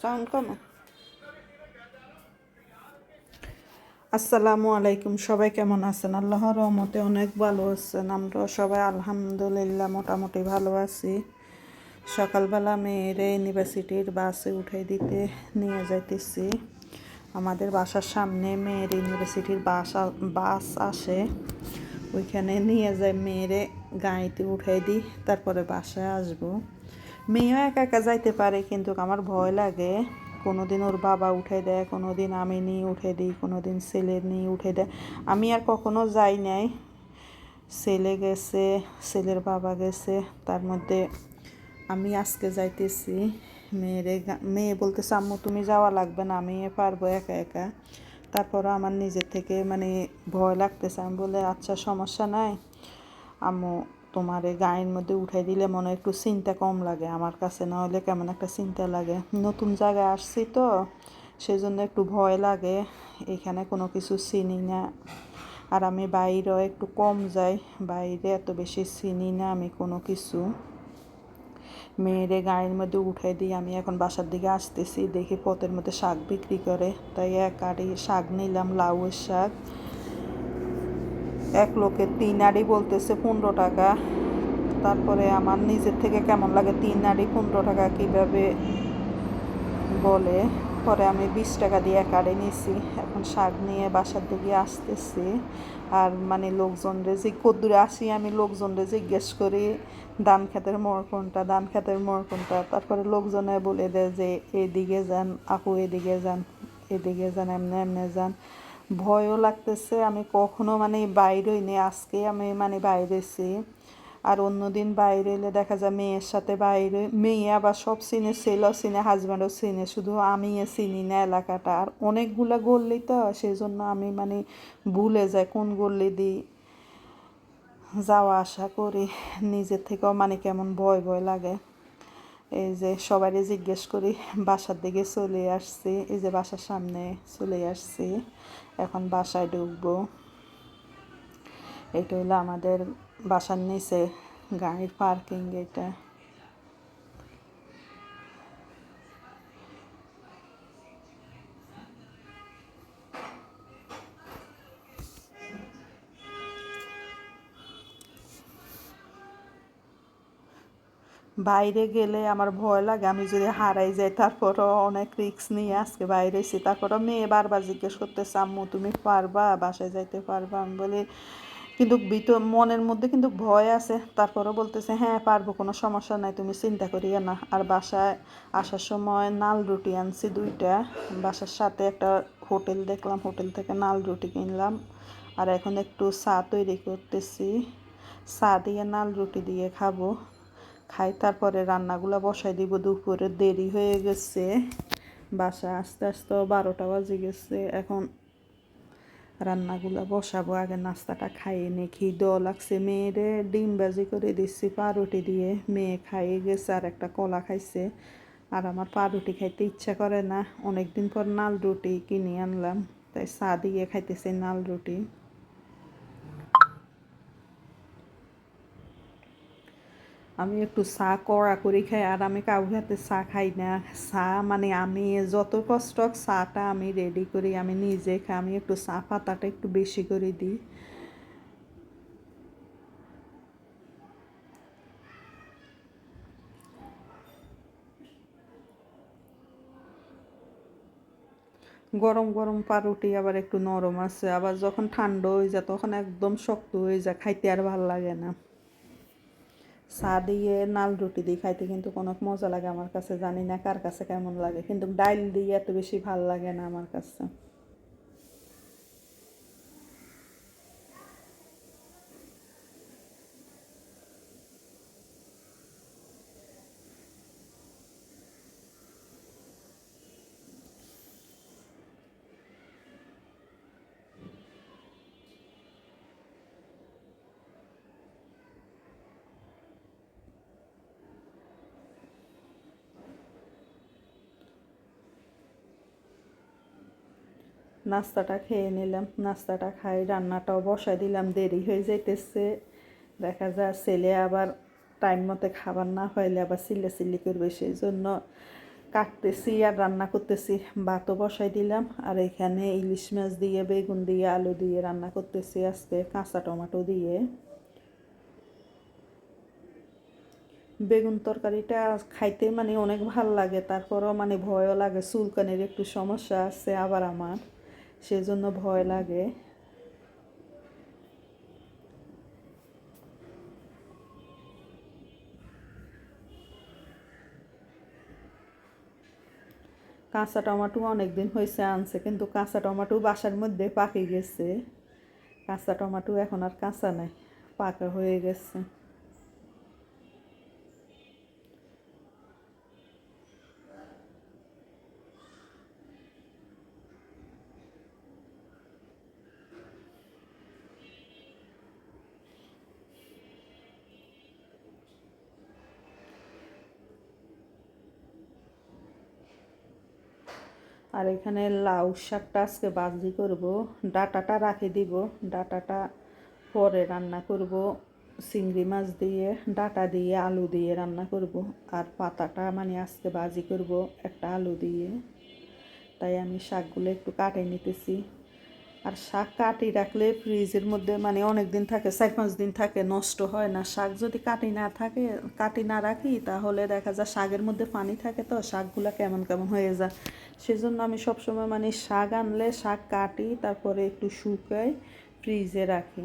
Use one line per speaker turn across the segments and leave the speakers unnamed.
Sound কমো। আসসালামু আলাইকুম, সবাই কেমন আছেন? আল্লাহর রহমতে অনেক ভালো আছেন। আমরা সবাই আলহামদুলিল্লাহ মোটামুটি ভালো আছি। সকালবেলা মেয়ের ইউনিভার্সিটির বাসে উঠাই দিতে নিয়ে যাইতেছি। আমাদের বাসার সামনে মেয়ের ইউনিভার্সিটির বাস বাস আসে। ওইখানে নিয়ে যাই, মেয়েরে গাড়িতে উঠাই দিই, তারপরে বাসায় আসব। মেয়েও একা একা যাইতে পারে, কিন্তু আমার ভয় লাগে। কোনোদিন ওর বাবা উঠে দেয়, কোনোদিন আমি নিয়ে উঠে দিই, কোনোদিন ছেলে নিয়ে উঠে দেয়। আমি আর কখনো যাই নাই। ছেলে গেছে, ছেলের বাবা গেছে, তার মধ্যে আমি আজকে যাইতেছি। মেয়েরে মেয়ে বলতেছে, আম্মু, তুমি যাওয়া লাগবে না, আমি পারব একা একা। তারপরও আমার নিজের থেকে মানে ভয় লাগতেছে। আমি বলে আচ্ছা সমস্যা নাই। আম্মু তোমার এই গায়ের মধ্যে উঠাই দিলে মনে একটু চিন্তা কম লাগে। আমার কাছে না হলে কেমন একটা চিন্তা লাগে। নতুন জায়গায় আসছি তো সেই জন্য একটু ভয় লাগে। এখানে কোনো কিছু চিনি না। আর আমি বাইরেও একটু কম যাই। বাইরে এত বেশি চিনি না আমি কোনো কিছু। মেয়েরে গাড়ির মধ্যে উঠাই দিয়ে আমি এখন বাসার দিকে আসতেছি। দেখি পথের মধ্যে শাক বিক্রি করে। তাই এক আড়ি শাক নিলাম, লাউয়ের শাক। এক লোকের তিন আড়ি বলতেছে পনেরো টাকা। তারপরে আমার নিজের থেকে কেমন লাগে তিন আড়ি পনেরো টাকা কীভাবে বলে? পরে আমি বিশ টাকা দিয়ে এক আড়ে নিয়েছি এখন শাক নিয়ে বাসার দিকে আসতেছি। আর মানে লোকজনরে যে কদ্দূরে আসি আমি লোকজনরে জিজ্ঞেস করি, ধান খেতের মোড় কোনটা? ধান খেতের মোড় কোনটা? তারপরে লোকজনে বলে দেয় যে, এদিকে যান, আপু এদিকে যান এদিকে যান, এমনি এমনি যান। ভয়ও লাগতেছে, আমি কখনো মানে বাইরে হইনি, আজকে আমি মানে বাইরেছি আর অন্যদিন বাইরে এলে দেখা যায় মেয়ের সাথে বাইরে, মেয়ে আবার সব চিনে ছেলেও চিনে হাজব্যান্ডও চিনে শুধু আমি চিনি না এলাকাটা। আর অনেকগুলা গল্লি তো সেই জন্য আমি মানে ভুলে যাই কোন গল্লি দিই যাওয়া আসা করি। নিজের থেকেও মানে কেমন ভয় ভয় লাগে। এই যে সবারই জিজ্ঞেস করি, বাসার দিকে চলে আসছি, এই যে বাসার সামনে চলে আসছি, এখন বাসায় ঢুকবো। এটা হলো আমাদের বাসার নিচে গাড়ির পার্কিং এটা। বাইরে গেলে আমার ভয় লাগে, আমি যদি হারাই যাই, তারপরও অনেক রিস্ক নিয়ে আজকে বাইরে এসেছি। তারপরও মেয়ে বারবার জিজ্ঞেস করতেছে, আম্মু, তুমি পারবা? বাসায় যাইতে পারবা? আমি বলি, কিন্তু ভিতর, মনের মধ্যে কিন্তু ভয় আছে। তারপরও বলতেছে হ্যাঁ পারব, কোনো সমস্যা নাই, তুমি চিন্তা করিও না। আর বাসায় আসার সময় নাল রুটি আনছি দুইটা। বাসার সাথে একটা হোটেল দেখলাম, হোটেল থেকে নাল রুটি কিনলাম। আর এখন একটু চা তৈরি করতেছি। চা দিয়ে নাল রুটি দিয়ে খাব। খাই, তারপরে রান্নাগুলো বসাই দিব। দুপুরে দেরি হয়ে গেছে। বাসা আস্তে আস্তে বারোটা বাজে গেছে। এখন রান্নাগুলো বসাবো। আগে নাস্তাটা খাইয়ে নি। খিদেও লাগছে? মেয়েরে ডিম ভাজি করে দিচ্ছি পাউরুটি দিয়ে। মেয়ে খাইয়ে গেছে আর একটা কলা খাইছে। আর আমার পাউরুটি খাইতে ইচ্ছা করে না। অনেক দিন পর নাল রুটি কিনে আনলাম। তাই চা দিয়ে খাইতেছে নাল রুটি। আমি একটু চা কড়া করে খাই আর আমি কাউকে হাতে চা খাই না। চা মানে আমি যত কষ্ট চাটা আমি রেডি করি, আমি নিজে খাই, আমি একটু চা পাতাটা একটু বেশি করে দিই। গরম গরম পাউরুটি আবার একটু নরম আছে, আবার যখন ঠান্ডা হয়ে যায় তখন একদম শক্ত হয়ে যায়, খাইতে আর ভালো লাগে না। চা দিয়ে নাল রুটি দিয়ে খাইতে কিন্তু কোনো মজা লাগে আমার কাছে, জানি না কার কাছে কেমন লাগে। কিন্তু ডাইল দিয়ে এত বেশি ভালো লাগে না আমার কাছে। নাস্তাটা খেয়ে নিলাম, নাস্তাটা খাই, রান্নাটাও বসাই দিলাম, দেরি হয়ে যাইতেছে। দেখা যায় ছেলে আবার টাইম মতো খাবার না পাইলে আবার চিল্লা চিল্লি করবে সেই জন্য কাটতেছি আর রান্না করতেছি। ভাতও বসাই দিলাম, আর এখানে ইলিশ মাছ দিয়ে, বেগুন দিয়ে, আলু দিয়ে রান্না করতেছি আজকে, কাঁচা টমেটো দিয়ে। বেগুন তরকারিটা খাইতে মানে অনেক ভালো লাগে, তারপরও মানে ভয়ও লাগে, চুলকানির একটু সমস্যা আছে আবার আমার। সেজন্য ভয় লাগে। কাঁচা টমাটো অনেক দিন হয়েছে আনছে, কিন্তু কাঁচা টমাটো বাসার মধ্যে পাকে গেছে। কাঁচা টমাটো এখন আর কাঁচা নাই, পাকা হয়ে গেছে। আর এখানে লাউ শাকটা আজকে বাজি করব। ডাটাটা রাখে দিব। ডাটাটা পরে রান্না করব। চিংড়ি মাছ দিয়ে, ডাটা দিয়ে, আলু দিয়ে রান্না করব। আর পাতাটা মানে আজকে বাজি করব একটা আলু দিয়ে। তাই আমি শাকগুলো একটু কাটে নিতেছি। আর শাক কাটি রাখলে ফ্রিজের মধ্যে মানে অনেক দিন থাকে, চার পাঁচ দিন থাকে, নষ্ট হয় না। শাক যদি কাটি না থাকে, কাটি না রাখি, তাহলে দেখা যায় শাকের মধ্যে পানি থাকে তো, শাকগুলো কেমন কেমন হয়ে যায়। সেজন্য আমি সবসময় মানে শাক আনলে শাক কাটি, তারপরে একটু শুকাই ফ্রিজে রাখি।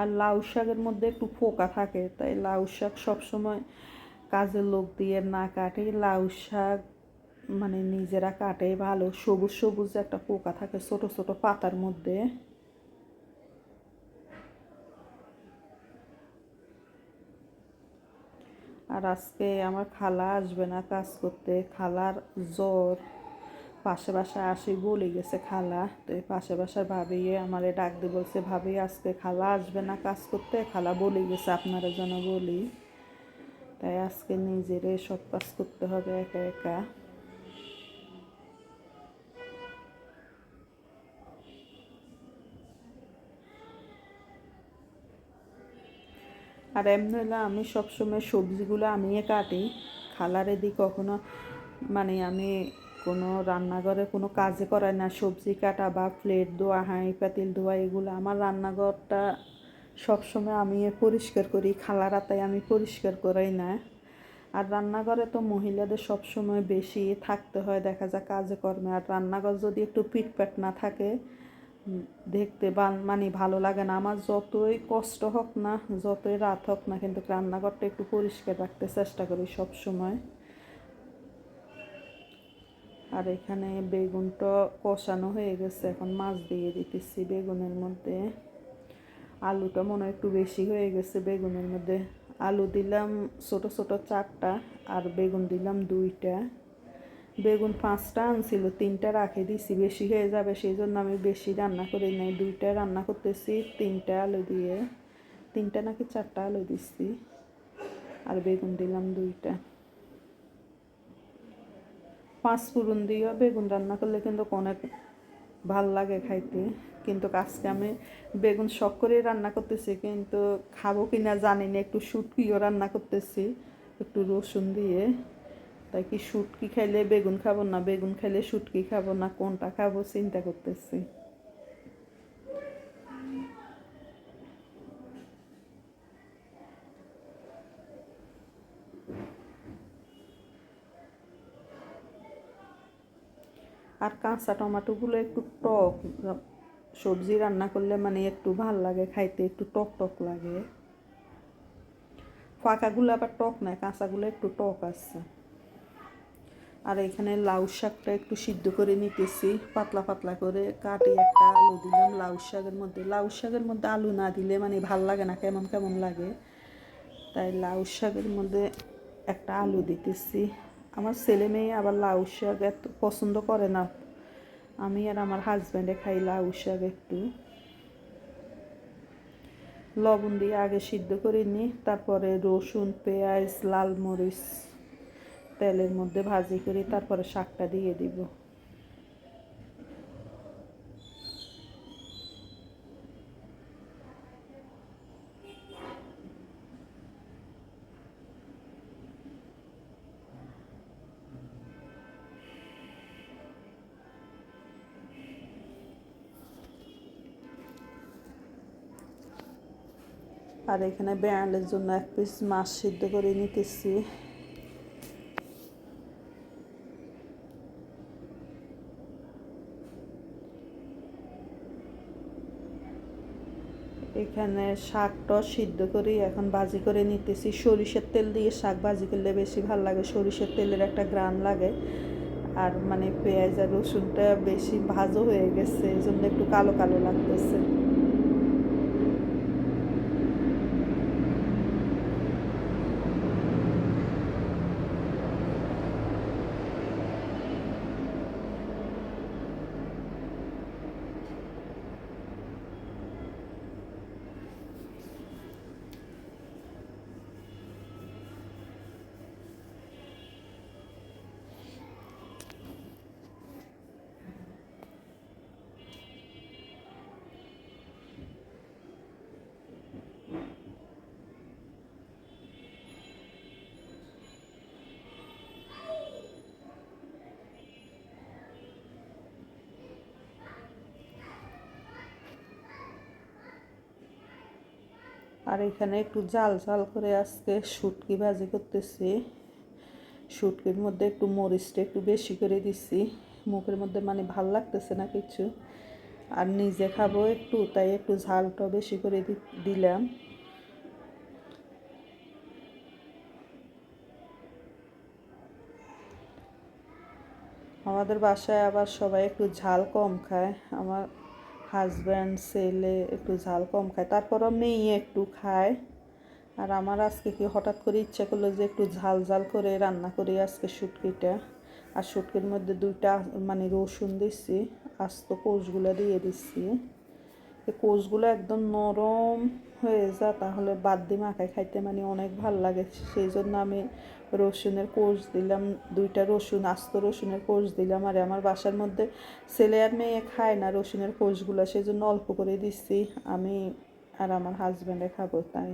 আর লাউ শাকের মধ্যে একটু ফোকা থাকে, তাই লাউ শাক সবসময় কাজের লোক দিয়ে না কাটি। লাউ শাক মানে নিজেরা কাটে ভালো, সবুজ সবুজ একটা পোকা থাকে ছোট ছোট পাতার মধ্যে। আর আজকে আমার খালা আসবে না কাজ করতে, খালার জ্বর। পাশে বাসায় আসি বলে গেছে খালা, তো এই পাশে বাসার ভাবিয়ে আমারে ডাক দিয়ে বলছে, ভাবি, আজকে খালা আসবে না কাজ করতে? খালা বলে গেছে, আপনারা যেন বলি। তাই আজকে নিজেরে সব কাজ করতে হবে একা একা। আর এমনি হলে আমি সবসময় সবজিগুলো আমিয়ে কাটি। খালারে দিই কখনো মানে আমি কোনো রান্নাঘরে কোনো কাজে করাই না। সবজি কাটা বা প্লেট ধোয়া, হাঁড়ি, পাতিল ধোয়া, এগুলো আমার রান্নাঘরটা সবসময় আমি পরিষ্কার করি। খালারা তাই আমি পরিষ্কার করাই না। আর রান্নাঘরে তো মহিলাদের সবসময় বেশি থাকতে হয়, দেখা যায় কাজে কর্মে। আর রান্নাঘর যদি একটু পিটপ্যাট না থাকে দেখতে বান মানে ভালো লাগে না। আমার যতই কষ্ট হোক না, যতই রাত হোক না, কিন্তু রান্নাঘরটা একটু পরিষ্কার রাখতে চেষ্টা করি সব সময় আর এখানে বেগুনটা কষানো হয়ে গেছে, এখন মাছ দিয়ে দিতেছি বেগুনের মধ্যে। আলুটা মনে একটু বেশি হয়ে গেছে বেগুনের মধ্যে। আলু দিলাম ছোট ছোট চারটা, আর বেগুন দিলাম দুইটা। বেগুন পাঁচটা আনছিল, তিনটা রাখে দিছি, বেশি হয়ে যাবে সেই জন্য আমি বেশি রান্না করি নাই, দুইটা রান্না করতেছি, তিনটা আলু দিয়ে, তিনটা নাকি চারটা আলু দিচ্ছি আর বেগুন দিলাম দুইটা। পাঁচ ফুরুন দিয়েও বেগুন রান্না করলে কিন্তু অনেক ভালো লাগে খাইতে, কিন্তু আজকে আমি বেগুন শখ করে রান্না করতেছি, কিন্তু খাব কিনা জানি না, একটু শুটকিও রান্না করতেছি, একটু রসুন দিয়ে। তাই কি শুটকি খাইলে বেগুন খাব না বেগুন খাইলে শুটকি খাব না? কোনটা খাব? চিন্তা করতেছি। আর কাঁচা টমাটোগুলো একটু টক, সবজি রান্না করলে মানে একটু ভালো লাগে, খাইতে একটু টক টক লাগে। ফাঁকাগুলো আবার টক নাই কাঁচাগুলো একটু টক আছে। আর এখানে লাউ শাকটা একটু সিদ্ধ করে নিতেছি, পাতলা পাতলা করে কাটি একটা আলু দিলাম লাউ শাকের মধ্যে। লাউ শাকের মধ্যে আলু না দিলে মানে ভালো লাগে না, কেমন কেমন লাগে। তাই লাউ শাকের মধ্যে একটা আলু দিতেছি। আমার ছেলে মেয়ে আবার লাউ শাক এত পছন্দ করে না। আমি আর আমার হাজব্যান্ডে খাই লাউ শাক একটু। লবণ দিয়ে আগে সিদ্ধ করে নিই, তারপরে রসুন, পেঁয়াজ, লাল মরিচ। তেলের মধ্যে ভাজি করে তারপরে শাকটা দিয়ে দিব। আর এখানে বেয়ালের জন্য এক পিস মাছ সিদ্ধ করে নিতেছি। এখানে শাকটা সিদ্ধ করে এখন ভাজি করে নিতেছি। সরিষার তেল দিয়ে শাক ভাজি করলে বেশি ভালো লাগে। সরিষার তেলের একটা গ্রান লাগে। আর মানে পেঁয়াজ আর রসুনটা বেশি ভাজও হয়ে গেছে এই জন্য একটু কালো কালো লাগতেছে। আর এখানে একটু জাল জাল করে আজকে শুটকি ভাজি করতেছি। শুটকির মধ্যে একটু মরিচটা একটু বেশি করে দিছি। মুখের মধ্যে মানে ভালো লাগতেছে না কিছু। আর নিজে খাব একটু, তাই একটু ঝালটা বেশি করে দিলাম। আমাদের বাসায় আবার সবাই একটু ঝাল কম খায়। আমার হাজব্যান্ড ছেলে একটু ঝাল কম খায়, তারপরও মেয়ে একটু খায়। আর আমার আজকে কি হঠাৎ করে ইচ্ছা করল যে একটু ঝাল ঝাল করে রান্না করি আজকে শুটকিটা। আর শুটকির মধ্যে দুইটা মানে রসুন দিচ্ছি আস্ত কোষগুলো দিয়ে দিচ্ছি কোষগুলো একদম নরম হয়ে যায় তাহলে বাদ দিয়ে মাখায় খাইতে মানে অনেক ভালো লাগে। সেই জন্য আমি রসুনের কোষ দিলাম, দুইটা রসুন, আস্ত রসুনের কোষ দিলাম। আর আমার বাসার মধ্যে ছেলে আর মেয়ে খায় না রসুনের কোষগুলো, সেই জন্য অল্প করে দিচ্ছি। আমি আর আমার হাজব্যান্ডে খাব তাই।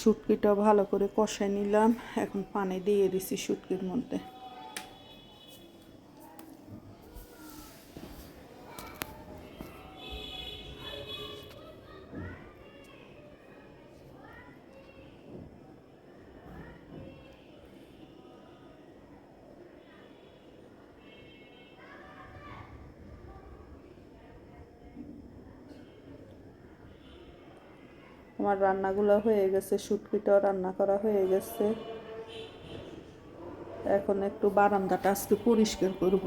শুটকিটা ভালো করে কষাই নিলাম। এখন পানি দিয়ে দিছি শুটকির মধ্যে। আমার রান্নাগুলো হয়ে গেছে শুটকিটাও রান্না করা হয়ে গেছে। এখন একটু বারান্দাটা আজকে পরিষ্কার করব।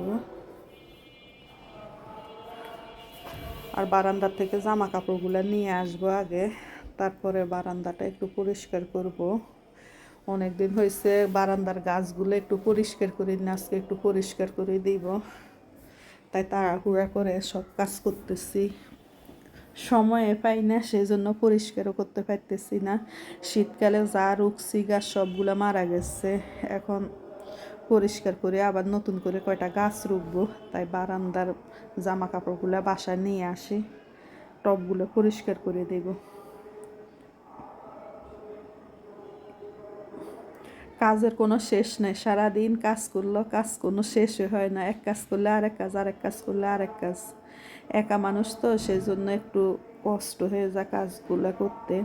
আর বারান্দার থেকে জামা কাপড়গুলো নিয়ে আসব আগে, তারপরে বারান্দাটা একটু পরিষ্কার করব। অনেক দিন হয়েছে বারান্দার গাছগুলো একটু পরিষ্কার করে আজকে একটু পরিষ্কার করে দিব। তাই তাড়াহুড়া করে সব কাজ করতেছি। সময়ে পাই না সেই জন্য পরিষ্কারও করতে পারতেছি না। শীতকালে যা রুকসি গাছ সবগুলো মারা গেছে, এখন পরিষ্কার করে আবার নতুন করে কয়টা গাছ রুখবো। তাই বারান্দার জামা কাপড়গুলো বাসায় নিয়ে আসি টবগুলো পরিষ্কার করে দেব। কাজের কোনো শেষ নেই, সারাদিন কাজ করল, কাজ কোনো শেষই হয় না। এক কাজ করলে আরেক কাজ আরেক কাজ করলে আরেক কাজ। একা মানুষ তো সেই জন্য একটু কষ্ট হয়ে যায় কাজগুলো করতে।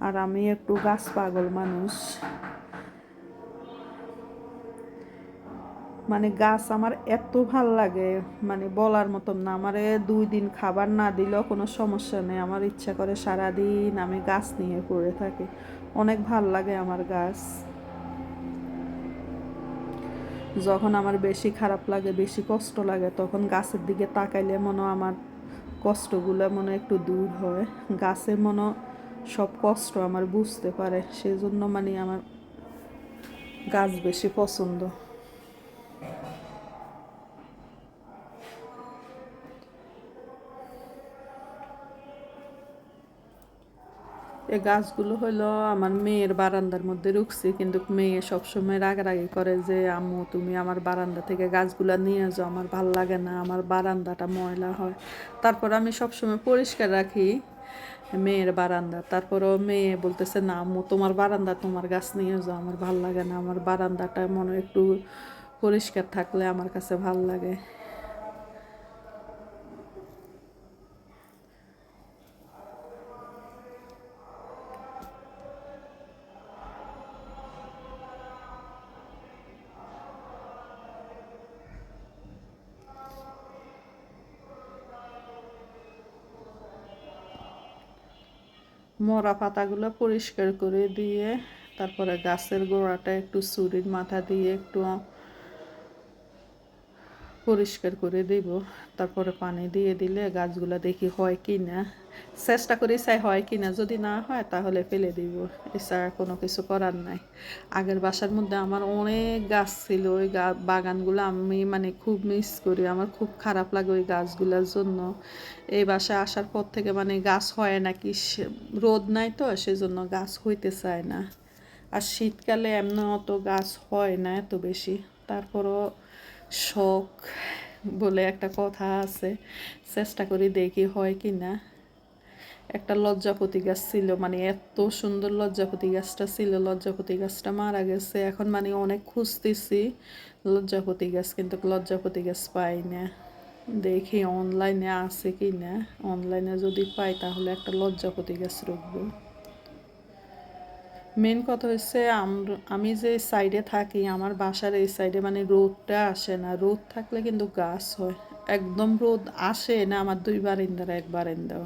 আর আমি একটু গাছ পাগল মানুষ। মানে গাছ আমার এত ভালো লাগে মানে বলার মতন না। আমারে দুই দিন খাবার না দিলেও কোনো সমস্যা নেই। আমার ইচ্ছা করে সারাদিন আমি গাছ নিয়ে পড়ে থাকি। অনেক ভালো লাগে আমার গাছ। যখন আমার বেশি খারাপ লাগে, বেশি কষ্ট লাগে, তখন গাছের দিকে তাকাইলে মনে আমার কষ্টগুলো মনে একটু দূর হয়। গাছে মনে সব কষ্ট আমার বুঝতে পারে সেই জন্য মানে আমার গাছ বেশি পছন্দ। এই গাছগুলো হলো আমার মেয়ের বারান্দার মধ্যে রুখছি কিন্তু মেয়ে সবসময় রাগারাগি করে যে, আম্মু, তুমি আমার বারান্দা থেকে গাছগুলো নিয়ে যাও, আমার ভালো লাগে না, আমার বারান্দাটা ময়লা হয়। তারপর আমি সবসময় পরিষ্কার রাখি মেয়ের বারান্দা। তারপরও মেয়ে বলতেছে, না, আম্মু, তোমার বারান্দা তোমার গাছ নিয়ে যাও, আমার ভালো লাগে না, আমার বারান্দাটা মনে একটু পরিষ্কার থাকলে আমার কাছে ভালো লাগে। মরা পাতাগুলো পরিষ্কার করে দিয়ে তারপরে গাছের গোড়াটা একটু চুরির মাথা দিয়ে একটু পরিষ্কার করে দেব। তারপরে পানি দিয়ে দিলে গাছগুলো দেখি হয় কি না চেষ্টা করি চাই হয় কি না যদি না হয় তাহলে ফেলে দিব। এছাড়া কোনো কিছু করার নাই। আগের বাসার মধ্যে আমার অনেক গাছ ছিল। ওই গা, বাগানগুলো আমি মানে খুব মিস করি। আমার খুব খারাপ লাগে ওই গাছগুলোর জন্য। এই বাসায় আসার পর থেকে মানে গাছ হয় নাকি রোদ নাই তো, সেজন্য গাছ হইতে চায় না। আর শীতকালে এমন অত গাছ হয় না এত বেশি। তারপরও শখ বলে একটা কথা আছে। চেষ্টা করি দেখি হয় কি না একটা লজ্জাপতি গাছ ছিল মানে এত সুন্দর লজ্জাপতি গাছটা ছিল, লজ্জাপতি গাছটা মারা গেছে। এখন মানে অনেক খুঁজতেছি, লজ্জাপতি গাছ কিন্তু লজ্জাপতি গাছ পাই না। দেখি অনলাইনে আছে কি না অনলাইনে যদি পাই তাহলে একটা লজ্জাপতি গাছ রাখব মেন কথা হচ্ছে আমি যে সাইডে থাকি, আমার বাসার এই সাইডে মানে রোদটা আসে না। রোদ থাকলে কিন্তু গাছ হয়। একদম রোদ আসে না, আমার দুই বারিন্দার একবার বারিন্দা